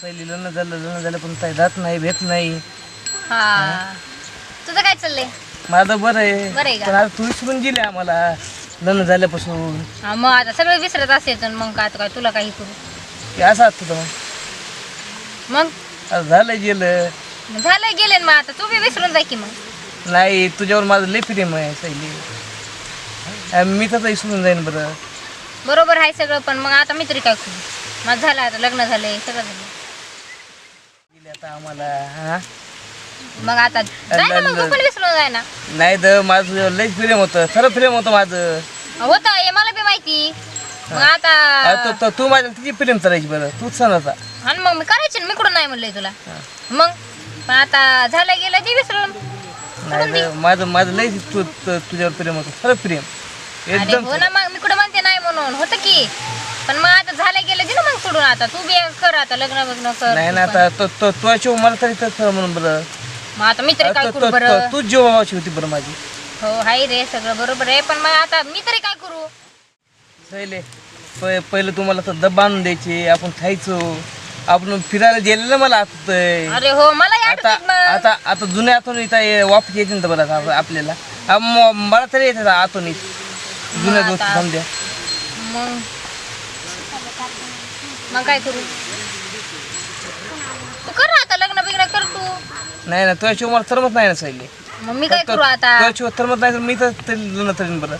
सैली लग्न झालं लग्न झालं पण काही जात नाही भेट नाही. हा. तुझं काय चाललंय? माझं बरं आहे. बरं आहे का? पण आता तू विसरून गेले आम्हाला. लग्न झाल्यापासून. हा मग आता सगळं विसरत असेल तर मग काय आता काय तुला काही करू? हे असं असतं मग. मग? आता झालं गेलं. मग झालं गेले मग आता. तू बी विसरून जाय की मग. नाही तुझ्यावर माझं लय प्रेम आहे सैली अं, मी तर विसरून जाईन बरं. बरोबर आहे सगळं पण मग आता मी तरी काय करू? माझं झालं आता लग्न झालंय सगळं झालं आता आम्हाला हा? मग आता जाय ना मग तू पण विसरून जाय ना नाही तर माझं लयच प्रेम होतं खरं प्रेम होतं माझं. होतं हे मला बी माहिती. मग आता तो- तो- तू माझ्या किती प्रेम करायची बरं? तूच सांग आता. आणि मग मी करायची ना मी कुठं नाही म्हणलंय तुला. मग पण आता झालं गेलं ते विसरून नाही तर माझं माझं लय तू तू- तुझ्यावर प्रेम होतं खरं प्रेम. अरे एकदम हो ना मग मी कुठं म्हणते नाही म्हणून होतं की. पण मग आता झालं गेलं ना सोडून आता. तू बी कर आता लग्न बग्न कर. नाही ना. आता तो तो तो शिव मला तरी तर खरं म्हणून बरं. मग आता मी तरी काय करू तो- बरं? तो- तूच जीवाची होती बरं माझी. हो हाय रे सगळं बरोबर आहे. पण मग आता मी तरी काय करू? पहिले प- पहिलं तुम्हाला दब बांधून द्यायचे आपण खायचो. आपण फिरायला गेलेलं मला आठवतंय अरे हो मला आता आठवत मग. आता आता जुन्या आतून इथं वापस येते ना बरं आपल्याला. आ, म- मला तरी येते आतून जुन्या मग आता- समजा मग मग काय करू? तू कर ना आता लग्न बिग्न कर तू. नाही ना तुझ्या शिव मला तरमत नाही ना सैली मग मी काय करू आता? तुझ्या शिव तरमत नाही तर मी तर तरी लग्न बरं.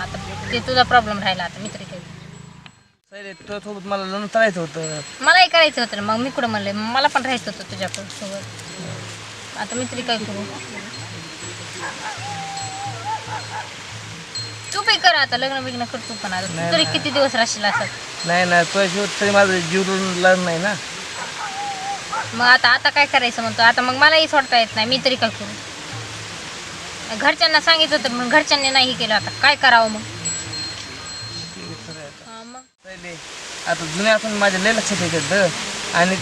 आता ते तुझा प्रॉब्लेम राहिला आता मी तरी काय तुझ्यासोबत मला लग्न करायचं होतं. मलाही करायचं होतं ना, मग मी कुठं म्हणले? मला पण राहायचं होतं तुझ्या सोबत आता मी तरी काय करू? तू कर आता लग्न बिग्न कर तू पण आता. तू तरी किती दिवस राहशील असत नाही ना तुझ्या शिव तरी माझं लागलं नाही ना. मग आता आता काय करायचं म्हणतो? आता मग मलाही सोडता येत नाही मी तरी काय करू? घरच्यांना सांगितलं होतं पण घरच्यांनी नाही केलं आता. काय करावं मग? हा, मग? पहिले आता जुन्या आठवण माझ्या लय लक्षात येतात आणि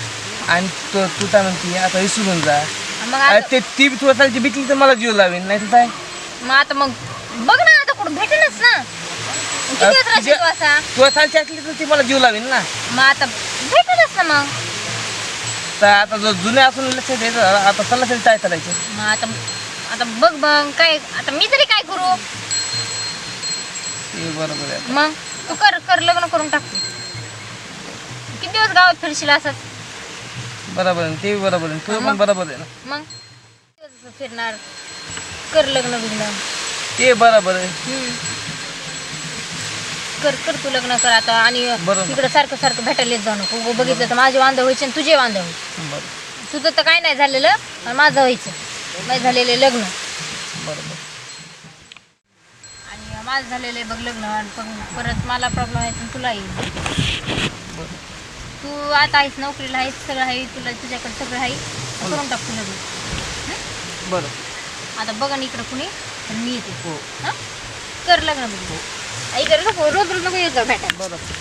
आणि तू तू काय म्हणते आता विसरून जा. मग अरे ते ती बी तुला चालची बिकली तर मला जीव लावेन नाही तर काय? मग आता मग बघ ना कुठं भेटेनच ना. किती दिवस राहशील तू असा? तुला चालची असली तर ती मला जीव लावेन ना. मग आता भेटेनच ना मग. तर आता जो जुन्या असून लक्षात येतं आता चला तरी काय करायचं मग आता आता बघ बघ काय आता मी तरी काय करू? ते बरोबर आहे. मग तू कर कर लग्न करून टाक. तू. किती दिवस गावात फिरशील असत बरोबर आहे ते बरोबर आहे. तुझं पण बरोबर आहे ना. मग? किती दिवस असं फिरणार? कर लग्न बिग्न. ते बरोबर आहे. कर कर तू लग्न कर आता आणि. इकडं सारखं सारखं भेटायला येत जाऊ नको. उगं बघितलं तर माझे वांदे व्हायचे आणि तुझे वांदे व्हायचे. तुझं तर काय नाही झालेलं पण माझं व्हायचं. माझं झालेलं लग्न. बरोबर. आणि माझं झालेलं आहे बघ लग्न आणि पण परत मला प्रॉब्लेम आहे आणि तुला येईल. तू आता आहेस नोकरीला आहेस सगळं आहे तुला तुझ्याकडे सगळं आहे. करून टाक तू लग्न. बरं आता बघ आणि इकडं कुणी. मी येते हो. हां? कर लग्न बघू आई कर नको हो. रोज रोज नको येतो भेटायला. बरोबर.